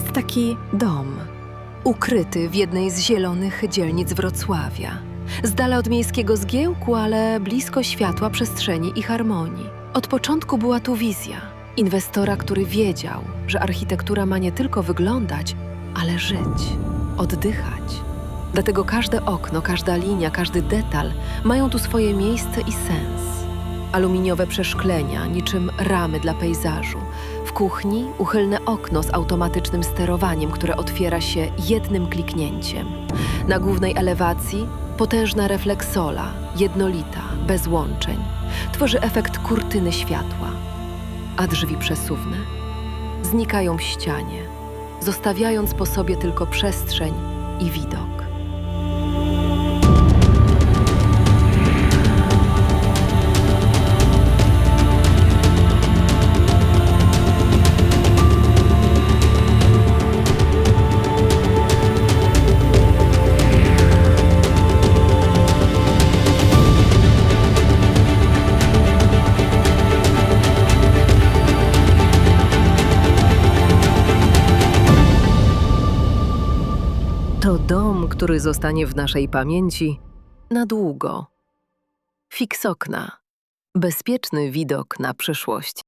Taki dom, ukryty w jednej z zielonych dzielnic Wrocławia. Z dala od miejskiego zgiełku, ale blisko światła przestrzeni i harmonii. Od początku była tu wizja inwestora, który wiedział, że architektura ma nie tylko wyglądać, ale żyć, oddychać. Dlatego każde okno, każda linia, każdy detal mają tu swoje miejsce i sens. Aluminiowe przeszklenia, niczym ramy dla pejzażu. Kuchni uchylne okno z automatycznym sterowaniem, które otwiera się jednym kliknięciem. Na głównej elewacji potężna refleksola, jednolita, bez łączeń. Tworzy efekt kurtyny światła. A drzwi przesuwne znikają w ścianie, zostawiając po sobie tylko przestrzeń i widok. To dom, który zostanie w naszej pamięci na długo. Fiks okna. Bezpieczny widok na przyszłość.